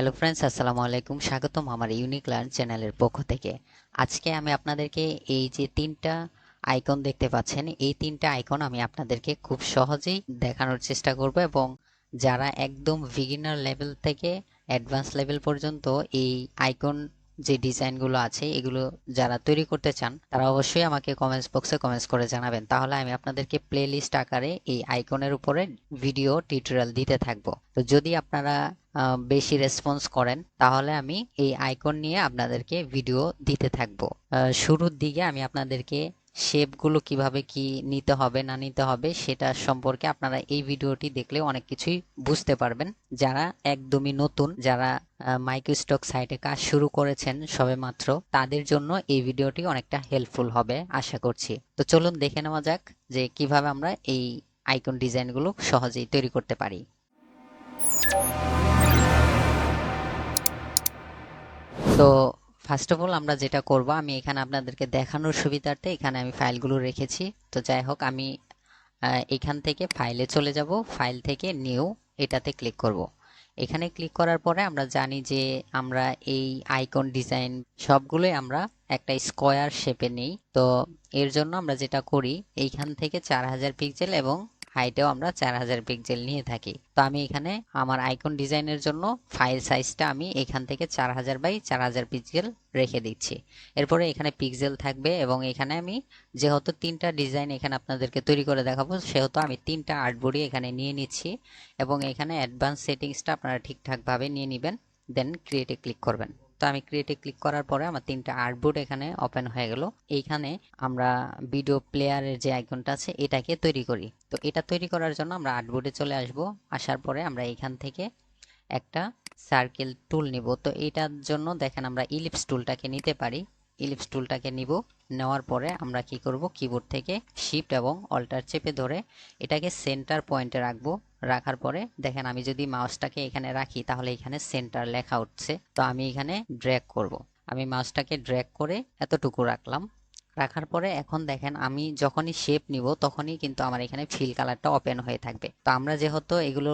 Hello friends আসসালামু আলাইকুম। স্বাগতম আমার ইউনিক লার্ন চ্যানেলের পক্ষ থেকে। আজকে আমি আপনাদেরকে এই যে তিনটা আইকন দেখতে পাচ্ছেন, এই তিনটা আইকন আমি আপনাদেরকে খুব সহজেই দেখানোর চেষ্টা করব এবং যারা একদম বিগিনার লেভেল থেকে অ্যাডভান্স লেভেল পর্যন্ত এই আইকন যে ডিজাইনগুলো আছে, এগুলো যারা তৈরি করতে চান, তারা অবশ্যই আমাকে কমেন্টস বক্সে কমেন্টস করে জানাবেন। তাহলে আমি আপনাদেরকে প্লে লিস্ট আকারে এই আইকনের উপরে ভিডিও টিউটোরিয়াল দিতে থাকব। তো যদি আপনারা বেশি রেসপন্স করেন, তাহলে আমি এই আইকন নিয়ে আপনাদেরকে ভিডিও দিতে থাকব। শুরুর দিকে আমি আপনাদেরকে শেপগুলো কীভাবে কি নিতে হবে, না নিতে হবে, সেটা সম্পর্কে আপনারা এই ভিডিওটি দেখলে অনেক কিছুই বুঝতে পারবেন। যারা একদমই নতুন, যারা মাইক্রোস্টক সাইটে কাজ শুরু করেছেন সবেমাত্র তাদের জন্য এই ভিডিওটি অনেকটা হেল্পফুল হবে, আশা করছি। তো চলুন দেখে নেওয়া যাক যে কীভাবে আমরা এই আইকন ডিজাইনগুলো সহজেই তৈরি করতে পারি। তো ফার্স্ট অফ অল আমরা যেটা করব, আমি এখানে আপনাদেরকে দেখানোর সুবিধার্থে এখানে আমি ফাইলগুলো রেখেছি। তো যাই হোক, আমি এখান থেকে ফাইলে চলে যাব। ফাইল থেকে নিউ এটাতে ক্লিক করব। এখানে ক্লিক করার পরে আমরা জানি যে আমরা এই আইকন ডিজাইন সবগুলোই আমরা একটা স্কোয়ার শেপে নেই। তো এর জন্য আমরা যেটা করি, এইখান থেকে চার হাজার পিক্সেল এবং হাইটেও আমরা চার হাজার পিক্সেল নিয়ে থাকি। তো আমি এখানে আমার আইকন ডিজাইনের জন্য ফাইল সাইজটা আমি এখান থেকে চার হাজার বাই চার হাজার পিক্সেল রেখে দিচ্ছি। এরপরে এখানে পিক্সেল থাকবে এবং এখানে আমি যেহেতু তিনটা ডিজাইন এখানে আপনাদেরকে তৈরি করে দেখাবো, সেহেতু আমি তিনটা আর্টবোর্ডই এখানে নিয়ে নিচ্ছি এবং এখানে অ্যাডভান্স সেটিংসটা আপনারা ঠিকঠাকভাবে নিয়ে নেবেন দেন ক্রিয়েটে ক্লিক করবেন। তো আমি ক্রিয়েটে ক্লিক করার পরে আমার তিনটা আর্টবোর্ড এখানে ওপেন হয়ে গেল। এইখানে আমরা ভিডিও প্লেয়ারের যে আইকনটা আছে, এটাকে তৈরি করি। তো এটা তৈরি করার জন্য আমরা আর্টবোর্ডে চলে আসব। আসার পরে আমরা এখান থেকে একটা সার্কেল টুল নিব। তো এটার জন্য দেখেন আমরা ইলিপস টুলটাকে নিতে পারি। ইলিপস টুলটাকে নিব। নেওয়ার পরে আমরা কি করব? কিবোর্ড থেকে শিফট এবং অল্টার চেপে ধরে এটাকে সেন্টার পয়েন্টে রাখব। রাখার পরে দেখেন আমি যদি মাউসটাকে এখানে রাখি, তাহলে এখানে সেন্টার লেখা উঠছে। তো আমি এখানে ড্র্যাগ করব। আমি মাউসটাকে ড্র্যাগ করে এতটুকু রাখলাম। রাখার পরে এখন দেখেন আমি যখনই শেপ নিব, তখনই কিন্তু আমার এখানে ফিল কালারটা ওপেন হয়ে থাকবে। তো আমরা যেহেতু এগুলো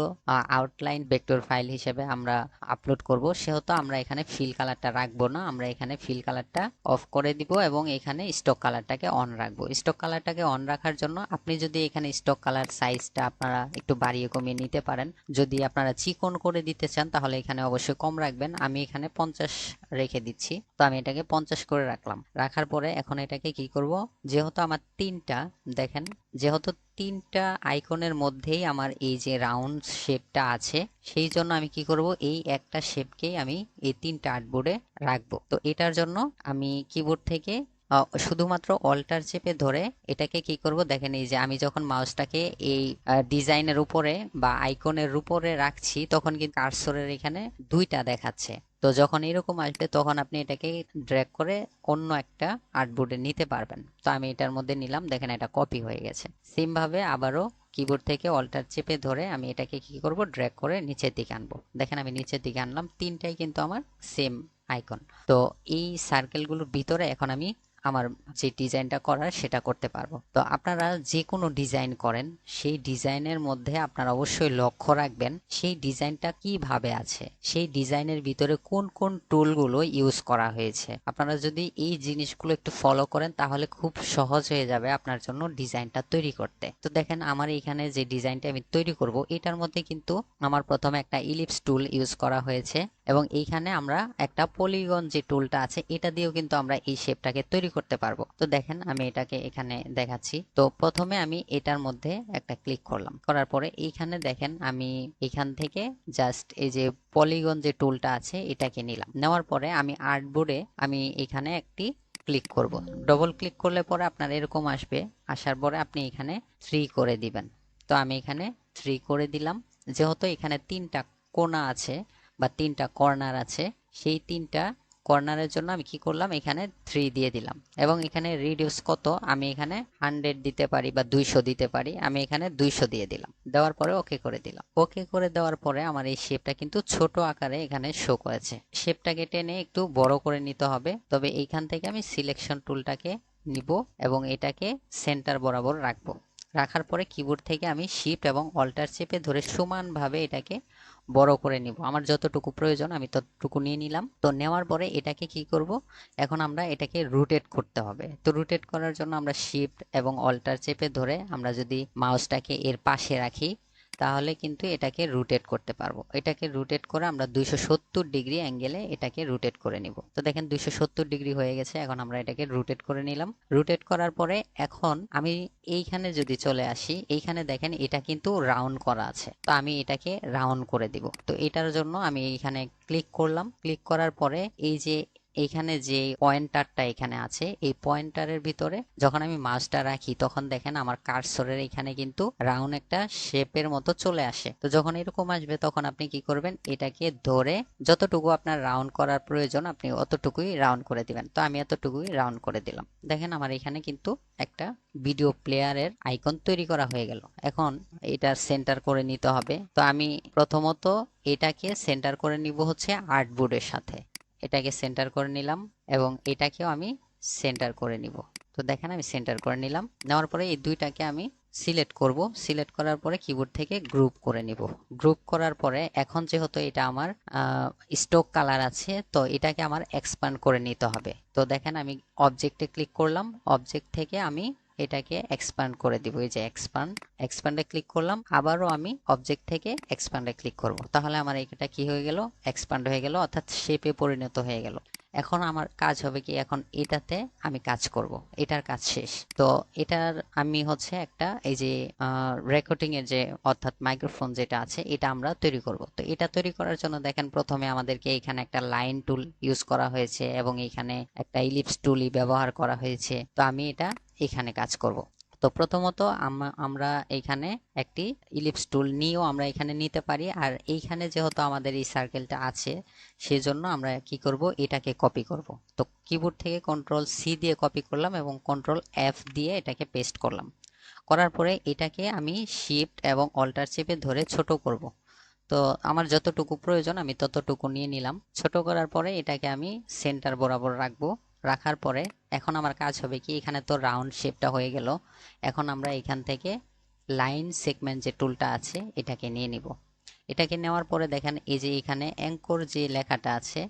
আউটলাইন ভেক্টর ফাইল হিসেবে আমরা আপলোড করব, সেহেতু আমরা এখানে ফিল কালারটা রাখব না। আমরা এখানে ফিল কালারটা অফ করে দিব এবং এখানে স্টক কালারটাকে অন রাখব। স্টক কালারটাকে অন রাখার জন্য আপনি যদি এখানে স্টক কালার সাইজটা আপনারা একটু বাড়িয়ে কমিয়ে নিতে পারেন। যদি আপনারা চিকন করে দিতে চান, তাহলে এখানে অবশ্যই কম রাখবেন। আমি এখানে পঞ্চাশ রেখে দিচ্ছি। তো আমি এটাকে পঞ্চাশ করে রাখলাম। রাখার পরে এখন এটাকে কি করব? যেহেতু আমার তিনটা, দেখেন, যেহেতু তিনটা আইকনের মধ্যেই আমার এই যে রাউন্ড শেপটা আছে, সেই জন্য আমি কি করব? এই একটা শেপকেই আমি এই তিনটা আর্টবোর্ডে রাখব। তো এটার জন্য আমি কিবোর্ড থেকে শুধুমাত্র অল্টার চেপে ধরে এটাকে কি করব? দেখেন এই যে আমি যখন মাউসটাকে এই ডিজাইনের উপরে বা আইকনের উপরে রাখছি, তখন কিন্তু কার্সরের এখানে দুইটা দেখাচ্ছে। তো যখন এরকম আসবে, তখন আপনি এটাকে ড্র্যাগ করে অন্য একটা আর্টবোর্ডে নিতে পারবেন। তো আমি এটার মধ্যে নিলাম, দেখেন এটা কপি হয়ে গেছে। সেম ভাবে আবারও কিবোর্ড থেকে অল্টার চেপে ধরে আমি এটাকে কি করব? ড্র্যাগ করে নিচের দিকে আনব। দেখেন আমি নিচের দিকে আনলাম, তিনটাই কিন্তু আমার সেম আইকন তো এই সার্কেলগুলোর ভিতরে এখন আমি আমার যে ডিজাইনটা করার সেটা করতে পারব। তো আপনারা যে কোনো ডিজাইন করেন, সেই ডিজাইনের মধ্যে আপনারা অবশ্যই লক্ষ্য রাখবেন, সেই ডিজাইনটা কীভাবে আছে, সেই ডিজাইনের ভিতরে কোন কোন টুলগুলো ইউজ করা হয়েছে। আপনারা যদি এই জিনিসগুলো একটু ফলো করেন, তাহলে খুব সহজ হয়ে যাবে আপনার জন্য ডিজাইনটা তৈরি করতে। তো দেখেন, আমার এখানে যে ডিজাইনটা আমি তৈরি করব, এটার মধ্যে কিন্তু আমার প্রথমে একটা ইলিপস টুল ইউজ করা হয়েছে। এবং এইখানে আমরা একটা পলিগন যে টুলটা আছে, এটা দিয়েও কিন্তু আমরা এই শেপটাকে তৈরি করতে পারব। তো দেখেন, আমি এটাকে এখানে দেখাচ্ছি। তো প্রথমে আমি এটার মধ্যে একটা ক্লিক করলাম। করার পরে এইখানে দেখেন, আমি এখান থেকে জাস্ট এই যে পলিগন যে টুলটা আছে, এটাকে নিলাম। নেওয়ার পরে আমি আর্টবোর্ডে আমি এখানে একটি ক্লিক করব। ডবল ক্লিক করলে পরে আপনার এরকম আসবে। আসার পরে আপনি এখানে থ্রি করে দিবেন। তো আমি এখানে থ্রি করে দিলাম। যেহেতু এখানে তিনটা কোনা আছে বা তিনটা কর্নার আছে, সেই তিনটা কর্নারের জন্য আমি কি করলাম? এখানে থ্রি দিয়ে দিলাম। এবং এখানে রিডিউস কত? আমি এখানে হান্ড্রেড দিতে পারি বা দুইশো দিতে পারি। আমি এখানে দুইশো দিয়ে দিলাম। দেওয়ার পরে ওকে করে দিলাম। ওকে করে দেওয়ার পরে আমার এই শেপটা কিন্তু ছোট আকারে এখানে শো করেছে। শেপটাকে টেনে একটু বড় করে নিতে হবে। তবে এইখান থেকে আমি সিলেকশন টুলটাকে নিব এবং এটাকে সেন্টার বরাবর রাখব। রাখার পরে কিবোর্ড থেকে আমি শিফট এবং অল্টার চেপে ধরে সমানভাবে এটাকে বড় করে নিব। আমার যতটুকু প্রয়োজন আমি ততটুকু নিয়ে নিলাম। তো নেওয়ার পরে এটাকে কি করব? এখন আমরা এটাকে রুটেট করতে হবে। তো রুটেট করার জন্য আমরা শিফট এবং অল্টার চেপে ধরে আমরা যদি মাউসটাকে এর পাশে রাখি তাহলে কিন্তু এটাকে রুটেট করতে পারব। এটাকে রুটেট করে আমরা দুইশো সত্তর ডিগ্রি অ্যাঙ্গেলে এটাকে রুটেট করে নিব। তো দেখেন দুইশো সত্তর ডিগ্রি হয়ে গেছে, এখন আমরা এটাকে রুটেট করে নিলাম। রুটেট করার পরে এখন আমি এইখানে যদি চলে আসি, এইখানে দেখেন এটা কিন্তু রাউন্ড করা আছে। তো আমি এটাকে রাউন্ড করে দিব। তো এটার জন্য আমি এইখানে ক্লিক করলাম। ক্লিক করার পরে এই যে এইখানে যে পয়েন্টারটা এখানে আছে, এই পয়েন্টারের ভিতরে যখন আমি মাউসটা রাখি, তখন দেখেন আমার কার্সরের এখানে কিন্তু রাউন্ড একটা শেপের মতো চলে আসে। তো যখন এরকম আসবে, তখন আপনি কি করবেন? এটাকে ধরে যতটুকু আপনার রাউন্ড করার প্রয়োজন, আপনি অতটুকুই রাউন্ড করে দিবেন। তো আমি এতটুকুই রাউন্ড করে দিলাম। দেখেন আমার এখানে কিন্তু একটা ভিডিও প্লেয়ারের আইকন তৈরি করা হয়ে গেল। এখন এটা সেন্টার করে নিতে হবে। তো আমি প্রথমত এটাকে সেন্টার করে নিব হচ্ছে আর্টবোর্ডের সাথে। এটাকে সেন্টার করে নিলাম এবং এটাকেও আমি সেন্টার করে নিব। তো দেখেন আমি সেন্টার করে নিলাম। নেওয়ার পরে এই দুইটাকে আমি সিলেক্ট করব। সিলেক্ট করার পরে কিবোর্ড থেকে গ্রুপ করে নিব। গ্রুপ করার পরে এখন যেহেতু এটা আমার স্টক কালার আছে, তো এটাকে আমার এক্সপান্ড করে নিতে হবে। তো দেখেন আমি অবজেক্টে ক্লিক করলাম। অবজেক্ট থেকে আমি এটাকে এক্সপান্ড করে দিব। এই যে এক্সপান্ড এক্সপান্ডে ক্লিক করলাম, আবারও আমি অবজেক্ট থেকে এক্সপান্ডে ক্লিক করব। তাহলে আমার এটা কি হয়ে গেল? এক্সপান্ড হয়ে গেল, অর্থাৎ শেপে পরিণত হয়ে গেল। এখন আমার কাজ হবে কি? এখন এটাতে আমি কাজ করব। এটার কাজ শেষ। তো এটার আমি হচ্ছে একটা এই যে রেকর্ডিং এর যে, অর্থাৎ মাইক্রোফোন যেটা আছে, এটা আমরা তৈরি করব। তো এটা তৈরি করার জন্য দেখেন, প্রথমে আমাদেরকে এখানে একটা লাইন টুল ইউজ করা হয়েছে এবং এখানে একটা ইলিপস টুলই ব্যবহার করা হয়েছে। তো আমি এটা এখানে কাজ করব। তো প্রথমত আমরা এইখানে একটি ইলিপস টুল নিয়েও আমরা এখানে নিতে পারি। আর এইখানে যেহেতু আমাদের এই সার্কেলটা আছে, সেজন্য আমরা কি করব? এটাকে কপি করব। তো কিবোর্ড থেকে কন্ট্রোল সি দিয়ে কপি করলাম এবং কন্ট্রোল এফ দিয়ে এটাকে পেস্ট করলাম। করার পরে এটাকে আমি শিফট এবং অল্টার চেপে ধরে ছোট করব। তো আমার যতটুকু প্রয়োজন আমি ততটুকু নিয়ে নিলাম। ছোট করার পরে এটাকে আমি সেন্টার বরাবর রাখব। রাখার পরে এখন আমার কাজ হবে কি, এখানে তো রাউন্ড শেপটা হয়ে গেল। এখন আমরা এখান থেকে লাইন সেগমেন্ট যে টুলটা আছে, এটাকে নিয়ে নিব। এটাকে নেওয়ার পরে দেখেন, এই যে এখানে অ্যাঙ্কর যে লেখাটা আছে,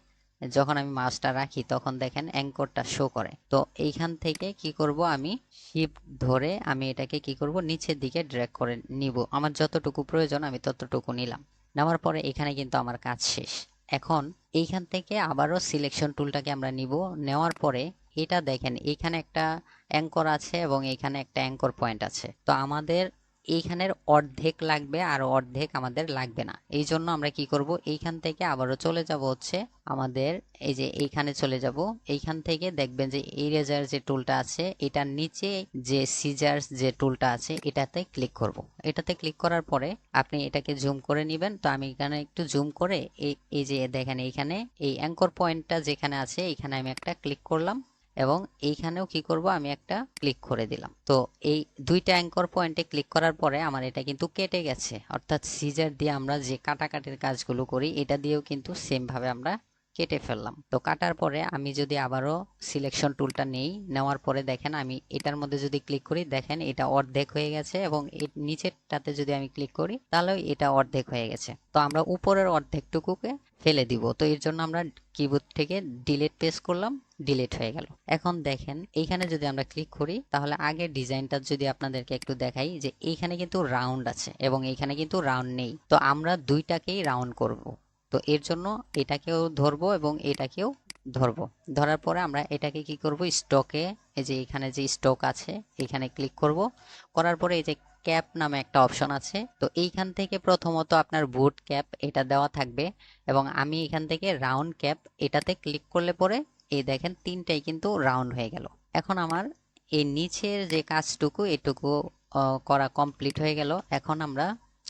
যখন আমি মাছটা রাখি, তখন দেখেন অ্যাঙ্করটা শো করে। তো এইখান থেকে কি করব আমি শিপ ধরে আমি এটাকে কি করব, নিচের দিকে ড্র্যাগ করে নিব। আমার যতটুকু প্রয়োজন, আমি ততটুকু নিলাম। নেওয়ার পরে এখানে কিন্তু আমার কাজ শেষ। এখন এইখান থেকে আবারও সিলেকশন টুলটাকে আমরা নিব। নেওয়ার পরে এটা দেখেন, এখানে একটা অ্যাঙ্কর আছে এবং এখানে একটা অ্যাঙ্কর পয়েন্ট আছে। তো আমাদের এইখানের অর্ধেক লাগবে আর অর্ধেক আমাদের লাগবে না। এই জন্য আমরা কি করব? এইখান থেকে আবারও চলে যাব হচ্ছে আমাদের এই যে এইখানে চলে যাব। এইখান থেকে দেখবেন যে ইরেজার যে টুলটা আছে, এটার নিচে যে সিজার্স যে টুলটা আছে, এটাতে ক্লিক করব। এটাতে ক্লিক করার পরে আপনি এটাকে জুম করে নেবেন। তো আমি এখানে একটু জুম করে এই যে দেখেন এইখানে এই অ্যাঙ্কর পয়েন্টটা যেখানে আছে, এখানে আমি একটা ক্লিক করলাম। এবং এইখানেও কি করব? আমি একটা ক্লিক করে দিলাম। তো এই দুইটা অ্যাঙ্কর পয়েন্টে ক্লিক করার পরে আমার এটা কিন্তু কেটে গেছে। অর্থাৎ সিজার দিয়ে আমরা যে কাটাকাটির কাজগুলো করি, এটা দিয়েও কিন্তু সেমভাবে আমরা কেটে ফেললাম। তো কাটার পরে আমি যদি আবারও সিলেকশন টুলটা নেই, নেওয়ার পরে দেখেন আমি এটার মধ্যে যদি ক্লিক করি, দেখেন এটা অর্ধেক হয়ে গেছে এবং এর নিচেরটাতে যদি আমি ক্লিক করি তাহলে এটা অর্ধেক হয়ে গেছে। তো আমরা উপরের অর্ধেকটুকুকে ফেলে দিব। তো এর জন্য আমরা কিবোর্ড থেকে ডিলেট পেস করলাম ডিলেট হয়ে গেল। এখন দেখেন, এইখানে যদি আমরা ক্লিক করি, তাহলে আগে ডিজাইনটা যদি আপনাদেরকে একটু দেখাই, যে এইখানে কিন্তু রাউন্ড আছে এবং এইখানে কিন্তু রাউন্ড নেই। তো আমরা দুইটাকেই রাউন্ড করব। তো এর জন্য এটাকেও ধরবো এবং এটাকেও ধরবো। ধরার পরে আমরা এটাকে কি করব? স্টকে, এই যে এখানে যে স্টক আছে, এখানে ক্লিক করব। করার পরে এই যে ক্যাপ নামে একটা অপশন আছে, তো এইখান থেকে প্রথমত আপনার বুট ক্যাপ এটা দেওয়া থাকবে এবং আমি এখান থেকে রাউন্ড ক্যাপ এটাতে ক্লিক করলে পরে এই দেখেন তিনটাই কিন্তু রাউন্ড হয়ে গেল। এখন আমার এই নিচের যে কাজটুকু, এটুকু করা কমপ্লিট হয়ে গেল। এখন আমরা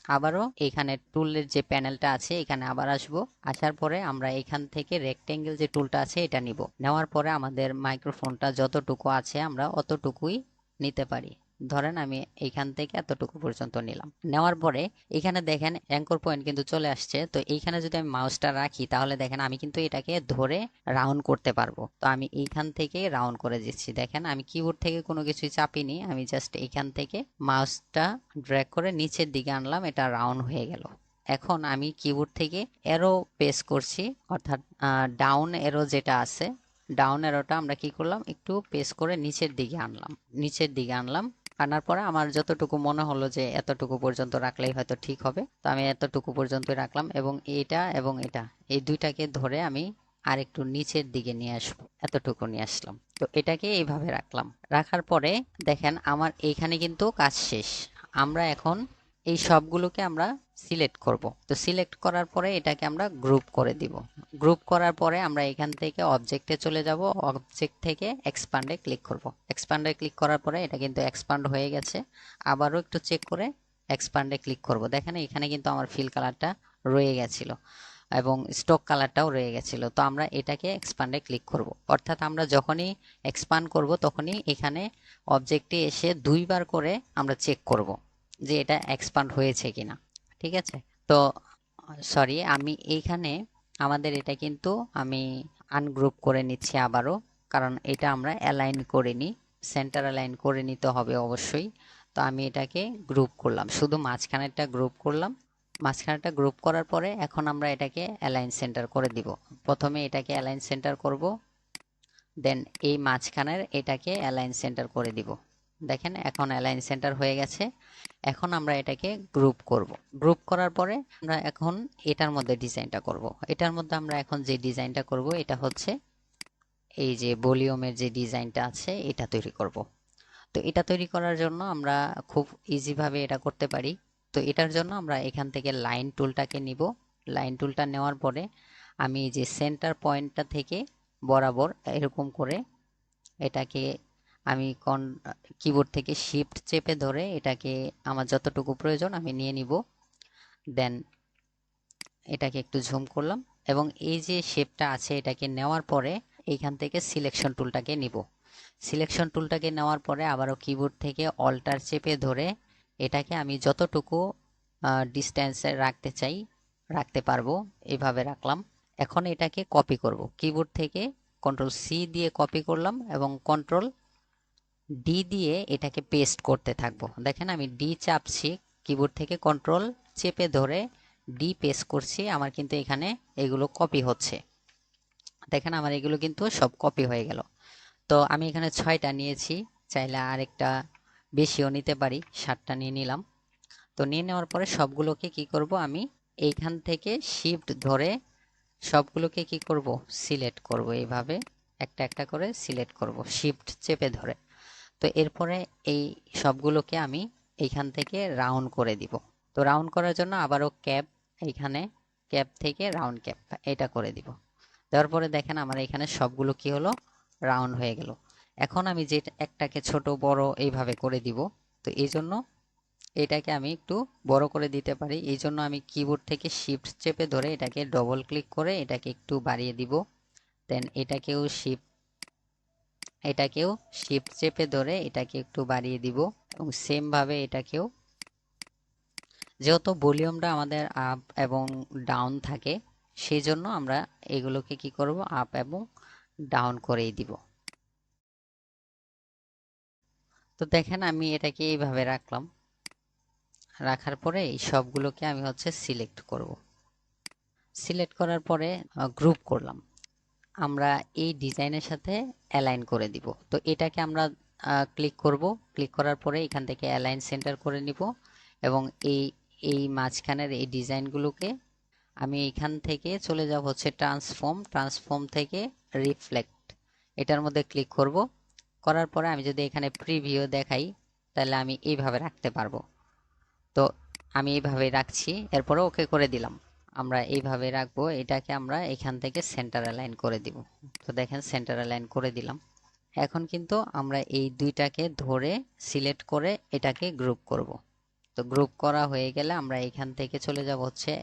আবারও এখানে টুলের যে প্যানেলটা আছে, এখানে আবার আসব। আসার পরে আমরা এখান থেকে রেক্টেঙ্গেল যে টুলটা আছে, এটা নিব। নেওয়ার পরে আমাদের মাইক্রোফোনটা যতটুকু আছে, আমরা অতটুকুই নিতে পারি। ধরেন আমি এইখান থেকে এতটুকু পর্যন্ত নিলাম। নেওয়ার পরে এখানে দেখেন অ্যাঙ্কর পয়েন্ট কিন্তু চলে আসছে। তো এইখানে যদি আমি মাউসটা রাখি, তাহলে দেখেন আমি কিন্তু এটাকে ধরে রাউন্ড করতে পারব। তো আমি এইখান থেকে রাউন্ড করে দিচ্ছি। দেখেন আমি কিবোর্ড থেকে কোনো কিছুই চাপিনি। আমি জাস্ট এইখান থেকে মাউসটা ড্র্যাগ করে নিচের দিকে আনলাম। এটা রাউন্ড হয়ে গেল। এখন আমি কিবোর্ড থেকে এরো পেস করছি। অর্থাৎ ডাউন এরো যেটা আছে ডাউন এরোটা আমরা কি করলাম? একটু পেস করে নিচের দিকে আনলাম। নিচের দিকে আনলাম। আনার পরে আমার যতটুকু মনে হলো যে এতটুকু পর্যন্ত রাখলেই হয়তো ঠিক হবে, তো আমি এতটুকু পর্যন্ত রাখলাম এবং এটা এবং এটা, এই দুইটাকে ধরে আমি আর একটু নিচের দিকে নিয়ে আসব, এতটুকু নিয়ে আসলাম। তো এটাকে এইভাবে রাখলাম, রাখার পরে দেখেন আমার এইখানে কিন্তু কাজ শেষ, আমরা এখন এই সবগুলোকে আমরা সিলেক্ট করব। তো সিলেক্ট করার পরে এটাকে আমরা গ্রুপ করে দিব। গ্রুপ করার পরে আমরা এখান থেকে অবজেক্টে চলে যাব। অবজেক্ট থেকে এক্সপান্ডে ক্লিক করব। এক্সপান্ডে ক্লিক করার পরে এটা কিন্তু এক্সপান্ড হয়ে গেছে। আবারও একটু চেক করে এক্সপান্ডে ক্লিক করব। দেখেন এখানে কিন্তু আমার ফিল কালারটা রয়ে গেছিল এবং স্টক কালারটাও রয়ে গেছিল। তো আমরা এটাকে এক্সপান্ডে ক্লিক করব। অর্থাৎ আমরা যখনই এক্সপান্ড করব তখনই এখানে অবজেক্টে এসে দুইবার করে আমরা চেক করব। যে এটা এক্সপান্ড হয়েছে কিনা, ঠিক আছে? তো সরি আমি এইখানে আমাদের এটা কিন্তু আমি আনগ্রুপ করে নিচ্ছি আবারও, কারণ এটা আমরা অ্যালাইন করিনি সেন্টার অ্যালাইন করে নিতে হবে অবশ্যই। তো আমি এটাকে গ্রুপ করলাম, শুধু মাঝখানেরটা গ্রুপ করলাম। মাঝখানেরটা গ্রুপ করার পরে এখন আমরা এটাকে অ্যালাইন সেন্টার করে দিব। প্রথমে এটাকে অ্যালাইন সেন্টার করব দেন এই মাঝখানের এটাকে অ্যালাইন সেন্টার করে দিব। দেখেন, এখন অ্যালাইন সেন্টার হয়ে গেছে। এখন আমরা এটাকে গ্রুপ করব। গ্রুপ করার পরে আমরা এখন এটার মধ্যে ডিজাইনটা করব। এটার মধ্যে আমরা এখন যে ডিজাইনটা করব, এটা হচ্ছে এই যে ভলিউমের যে ডিজাইনটা আছে, এটা তৈরি করব। তো এটা তৈরি করার জন্য আমরা খুব ইজিভাবে এটা করতে পারি। তো এটার জন্য আমরা এখান থেকে লাইন টুলটাকে নিব। লাইন টুলটা নেওয়ার পরে আমি যে সেন্টার পয়েন্টটা থেকে বরাবর এরকম করে এটাকে আমি কন কিবোর্ড থেকে শিফট চেপে ধরে এটাকে আমার যতটুকু প্রয়োজন আমি নিয়ে নিব। দেন এটাকে একটু ঝুম করলাম এবং এই যে শেপটা আছে এটাকে নেওয়ার পরে এইখান থেকে সিলেকশন টুলটাকে নিব। সিলেকশন টুলটাকে নেওয়ার পরে আবারও কিবোর্ড থেকে অল্টার চেপে ধরে এটাকে আমি যতটুকু ডিস্টেন্সে রাখতে চাই রাখতে পারব এভাবে রাখলাম। এখন এটাকে কপি করব। কিবোর্ড থেকে কন্ট্রোল সি দিয়ে কপি করলাম এবং কন্ট্রোল ডি দিয়ে এটাকে পেস্ট করতে থাকব। দেখেন আমি ডি চাপছি কিবোর্ড থেকে কন্ট্রোল চেপে ধরে ডি পেস্ট করছি, আমার কিন্তু এখানে এগুলো কপি হচ্ছে। দেখেন আমার এগুলো কিন্তু সব কপি হয়ে গেল। তো আমি এখানে ছয়টা নিয়েছি, চাইলে আরেকটা বেশিও নিতে পারি, সাতটা নিয়ে নিলাম। তো নিয়ে নেওয়ার পরে সবগুলোকে কি করব আমি, এইখান থেকে শিফট ধরে সবগুলোকে কি করব সিলেক্ট করব এইভাবে, একটা একটা করে সিলেক্ট করব শিফট চেপে ধরে। তো এরপরে এই সবগুলোকে আমি এইখান থেকে রাউন্ড করে দিব। তো রাউন্ড করার জন্য আবারও ক্যাপ এইখানে ক্যাপ থেকে রাউন্ড ক্যাপ এটা করে দিব। দেওয়ার পরে দেখেন আমার এখানে সবগুলো কি হলো? রাউন্ড হয়ে গেল। এখন আমি যে একটাকে ছোট, বড় এইভাবে করে দিব। তো এই জন্য এটাকে আমি একটু বড় করে দিতে পারি। এই জন্য আমি কিবোর্ড থেকে শিফট চেপে ধরে এটাকে ডবল ক্লিক করে এটাকে একটু বাড়িয়ে দিব। দেন এটাকেও শিফট এটাকেও শিফট চেপে ধরে এটাকে একটু বাড়িয়ে দিব এবং সেম ভাবে এটাকেও যেহেতু ভলিউমটা আমাদের আপ এবং ডাউন থাকে সেই জন্য আমরা এগুলোকে কি করব আপ এবং ডাউন করেই দিব। তো দেখেন আমি এটাকে এইভাবে রাখলাম। রাখার পরে এই সবগুলোকে আমি হচ্ছে সিলেক্ট করব। সিলেক্ট করার পরে গ্রুপ করলাম। আমরা এই ডিজাইনের সাথে অ্যালাইন করে দিব। তো এটাকে আমরা ক্লিক করব। ক্লিক করার পরে এখান থেকে অ্যালাইন সেন্টার করে নিব এবং এই এই মাঝখানের এই ডিজাইনগুলোকে আমি এখান থেকে চলে যাব হচ্ছে ট্রান্সফর্ম ট্রান্সফর্ম থেকে রিফ্লেক্ট এটার মধ্যে ক্লিক করব। করার পরে আমি যদি এখানে প্রিভিউ দেখাই, তাহলে আমি এইভাবে রাখতে পারব। তো আমি এইভাবে রাখছি। এরপরে ওকে করে দিলাম। আমরা এইভাবে রাখব, এটাকে আমরা এখান থেকে সেন্টার অ্যালাইন করে দিব। তো দেখেন সেন্টার অ্যালাইন করে দিলাম। এখন কিন্তু আমরা এই দুইটাকে ধরে সিলেক্ট করে এটাকে গ্রুপ করব। তো গ্রুপ করা হয়ে গেলে আমরা এখান থেকে চলে যাব হচ্ছে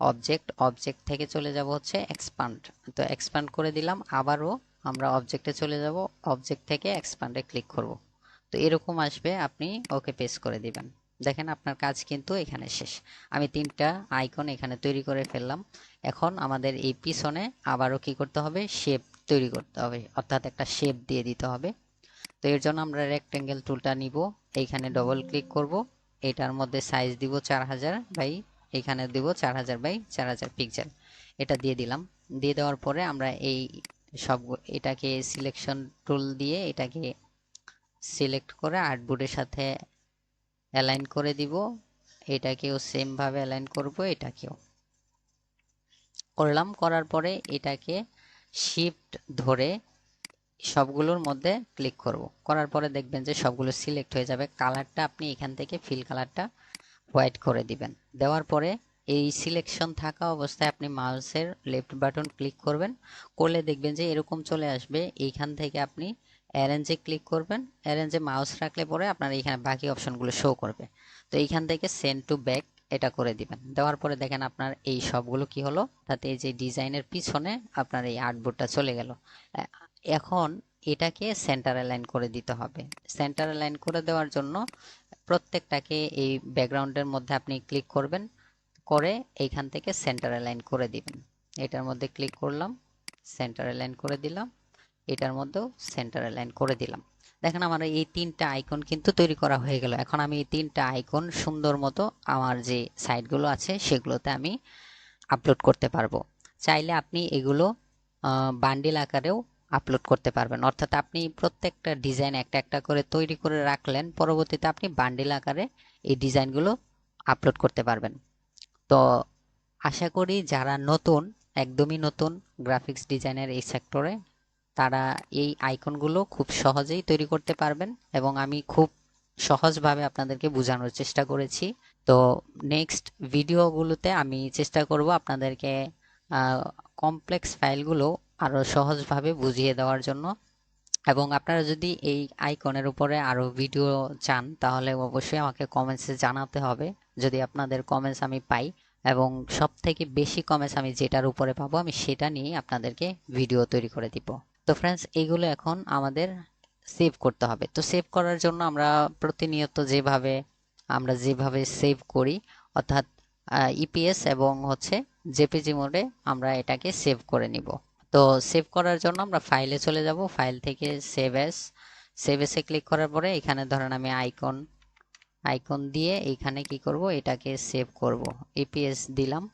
অবজেক্ট অবজেক্ট থেকে চলে যাব হচ্ছে এক্সপান্ড তো এক্সপান্ড করে দিলাম, আবারও আমরা অবজেক্টে চলে যাব অবজেক্ট থেকে এক্সপান্ডে ক্লিক করব। তো এরকম আসবে, আপনি ওকে পেস করে দিবেন। দেখেন আপনার কাজ কিন্তু এখানে শেষ। আমি তিনটা আইকন এখানে তৈরি করে ফেললাম। এখন আমাদের এই পিছনে আবারও কি করতে হবে? শেপ তৈরি করতে হবে। অর্থাৎ একটা শেপ দিয়ে দিতে হবে। তো এর জন্য আমরা রেক্টেঙ্গেল টুলটা নিব। এইখানে ডবল ক্লিক করব। এটার মধ্যে সাইজ দিব চার হাজার বাই, এখানে দিব চার হাজার বাই, চার হাজার পিক্সেল এটা দিয়ে দিলাম। দিয়ে দেওয়ার পরে আমরা এই সব এটাকে সিলেকশন টুল দিয়ে এটাকে সিলেক্ট করে আর্টবোর্ডের সাথে অ্যালাইন করে দিব। এটাকেও সেম ভাবে অ্যালাইন করব, এটাকেও। করলাম, করার পরে এটাকে শিফট ধরে সবগুলোর মধ্যে ক্লিক করব। করার পরে দেখবেন যে সবগুলো সিলেক্ট হয়ে যাবে। কালারটা আপনি এখান থেকে ফিল কালারটা হোয়াইট করে দিবেন। দেওয়ার পরে এই সিলেকশন থাকা অবস্থায় আপনি মাউসের লেফট বাটন ক্লিক করবেন। করলে দেখবেন যে এরকম চলে আসবে। এইখান থেকে আপনি অ্যারেঞ্জে ক্লিক করবেন। অ্যারেঞ্জে মাউস রাখলে পরে আপনার এখানে বাকি অপশনগুলো শো করবে। তো এইখান থেকে সেন্ড টু ব্যাক এটা করে দিবেন। দেওয়ার পরে দেখেন আপনার এই সবগুলো কি হলো? তাতে এই যে ডিজাইনের পিছনে আপনার এই আর্টবোর্ডটা চলে গেল। এখন এটাকে সেন্টার অ্যালাইন করে দিতে হবে। সেন্টার অ্যালাইন করে দেওয়ার জন্য প্রত্যেকটাকে এই ব্যাকগ্রাউন্ডের মধ্যে আপনি ক্লিক করবেন। করে এইখান থেকে সেন্টার অ্যালাইন করে দিবেন। এটার মধ্যে ক্লিক করলাম। সেন্টার অ্যালাইন করে দিলাম। এটার মধ্যেও সেন্টার অ্যালাইন করে দিলাম। দেখেন আমার এই তিনটা আইকন কিন্তু তৈরি করা হয়ে গেল। এখন আমি এই তিনটা আইকন সুন্দর মতো আমার যে সাইটগুলো আছে সেগুলোতে আমি আপলোড করতে পারব। চাইলে আপনি এগুলো বান্ডিল আকারেও আপলোড করতে পারবেন। অর্থাৎ আপনি প্রত্যেকটা ডিজাইন একটা একটা করে তৈরি করে রাখলেন, পরবর্তীতে আপনি বান্ডিল আকারে এই ডিজাইনগুলো আপলোড করতে পারবেন। তো আশা করি যারা নতুন, একদমই নতুন গ্রাফিক্স ডিজাইনের এই সেক্টরে তারা এই আইকনগুলো খুব সহজেই তৈরি করতে পারবেন এবং আমি খুব সহজভাবে আপনাদেরকে বোঝানোর চেষ্টা করেছি। তো নেক্সট ভিডিওগুলোতে আমি চেষ্টা করব আপনাদেরকে কমপ্লেক্স ফাইলগুলো আরও সহজভাবে বুঝিয়ে দেওয়ার জন্য। এবং আপনারা যদি এই আইকনের উপরে আরও ভিডিও চান, তাহলে অবশ্যই আমাকে কমেন্টসে জানাতে হবে, যদি আপনাদের কমেন্টস আমি পাই। এবং সব থেকে বেশি কমেন্টস আমি যেটার উপরে পাবো, আমি সেটা নিয়ে আপনাদেরকে ভিডিও তৈরি করে দিব। তো ফ্রেন্ডস এইগুলো এখন আমাদের সেভ করতে হবে। তো সেভ করার জন্য আমরা প্রতিনিয়ত যেভাবে, আমরা যেভাবে সেভ করি, অর্থাৎ ইপিএস এবং হচ্ছে জেপিজি মোডে আমরা এটাকে সেভ করে নিব। তো সেভ করার জন্য আমরা ফাইলে চলে যাব। ফাইল থেকে সেভ এস সেভ এসে ক্লিক করার পরে এখানে ধরেন আমি আইকন আইকন দিয়ে এখানে কি করব? এটাকে সেভ করব। ইপিএস দিলাম।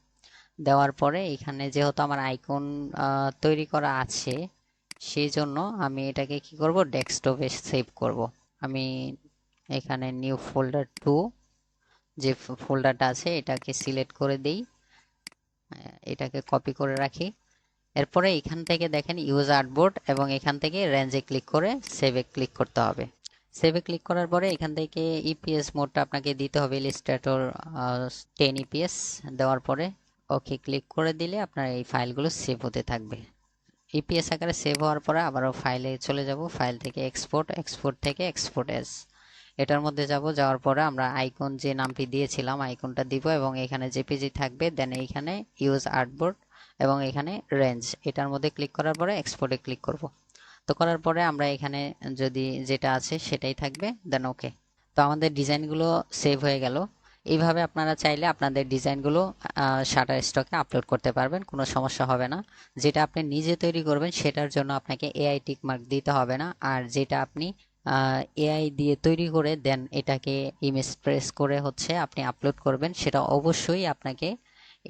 দেওয়ার পরে এখানে যেহেতু আমার আইকন তৈরি করা আছে সেই জন্য আমি এটাকে কি করব? ডেস্কটপে সেভ করব। আমি এখানে নিউ ফোল্ডার টু যে ফোল্ডারটা আছে, এটাকে সিলেক্ট করে দেই। এটাকে কপি করে রাখি। এরপরে এখান থেকে দেখেন ইউজ আর্টবোর্ড এবং এখান থেকে রেঞ্জে ক্লিক করে সেভে ক্লিক করতে হবে। সেভে ক্লিক করার পরে এখান থেকে ইপিএস মোডটা আপনাকে দিতে হবে ইলিস্ট্রেটর টেন ইপিএস দেওয়ার পরে। ওকে ক্লিক করে দিলে আপনার এই ফাইলগুলো সেভ হতে থাকবে। ইপিএস আকারে সেভ হওয়ার পরে আবারও ফাইলে চলে যাব। ফাইল থেকে এক্সপোর্ট এক্সপোর্ট থেকে এক্সপোর্ট এস এটার মধ্যে যাব, যাওয়ার পরে আমরা আইকন যে নামটি দিয়েছিলাম আইকনটা দিব এবং এখানে জেপিজি থাকবে দেন এইখানে ইউজ আর্টবোর্ড এবং এখানে রেঞ্জ এটার মধ্যে ক্লিক করার পরে এক্সপোর্টে ক্লিক করব। তো করার পরে আমরা এখানে যদি যেটা আছে সেটাই থাকবে দেন ওকে তো আমাদের ডিজাইনগুলো সেভ হয়ে গেল। এইভাবে আপনারা চাইলে আপনাদের ডিজাইনগুলো শাটার স্টকে আপলোড করতে পারবেন, কোনো সমস্যা হবে না। যেটা আপনি নিজে তৈরি করবেন, সেটার জন্য আপনাকে এআই টিক মার্ক দিতে হবে না। আর যেটা আপনি এআই দিয়ে তৈরি করে দেন, এটাকে ইমেজ প্রেস করে হচ্ছে আপনি আপলোড করবেন, সেটা অবশ্যই আপনাকে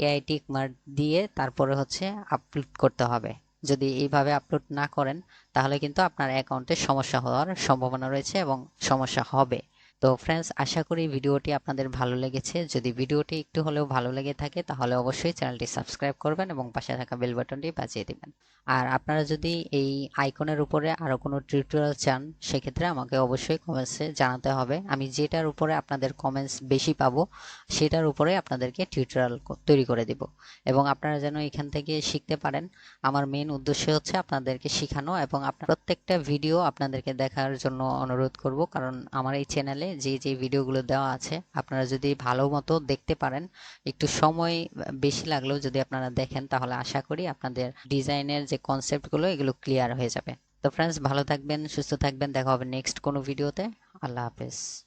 এআই টিক মার্ক দিয়ে তারপরে হচ্ছে আপলোড করতে হবে। যদি এইভাবে আপলোড না করেন, তাহলে কিন্তু আপনার অ্যাকাউন্টে সমস্যা হওয়ার সম্ভাবনা রয়েছে এবং সমস্যা হবে। তো ফ্রেন্ডস আশা করি ভিডিওটি আপনাদের ভালো লেগেছে। যদি ভিডিওটি একটু হলেও ভালো লেগে থাকে, তাহলে অবশ্যই চ্যানেলটি সাবস্ক্রাইব করবেন এবং পাশে থাকা বেল বাটনটি বাজিয়ে দিবেন। আর আপনারা যদি এই আইকনের উপরে আরও কোনো টিউটোরিয়াল চান, সেক্ষেত্রে আমাকে অবশ্যই কমেন্টসে জানাতে হবে। আমি যেটার উপরে আপনাদের কমেন্টস বেশি পাবো, সেটার উপরে আপনাদেরকে টিউটোরিয়াল তৈরি করে দিব। এবং আপনারা যেন এখান থেকে শিখতে পারেন, আমার মেন উদ্দেশ্য হচ্ছে আপনাদেরকে শেখানো এবং আপনার প্রত্যেকটা ভিডিও আপনাদেরকে দেখার জন্য অনুরোধ করব। কারণ আমার এই চ্যানেলে যে যে ভিডিওগুলো দেওয়া আছে, আপনারা যদি ভালো মতো দেখতে পারেন, একটু সময় বেশি লাগলেও যদি আপনারা দেখেন, তাহলে আশা করি আপনাদের ডিজাইনের যে কনসেপ্টগুলো এগুলো ক্লিয়ার হয়ে যাবে। তো ফ্রেন্ডস ভালো থাকবেন, সুস্থ থাকবেন, দেখা হবে নেক্সট কোনো ভিডিওতে। আল্লাহ হাফেজ।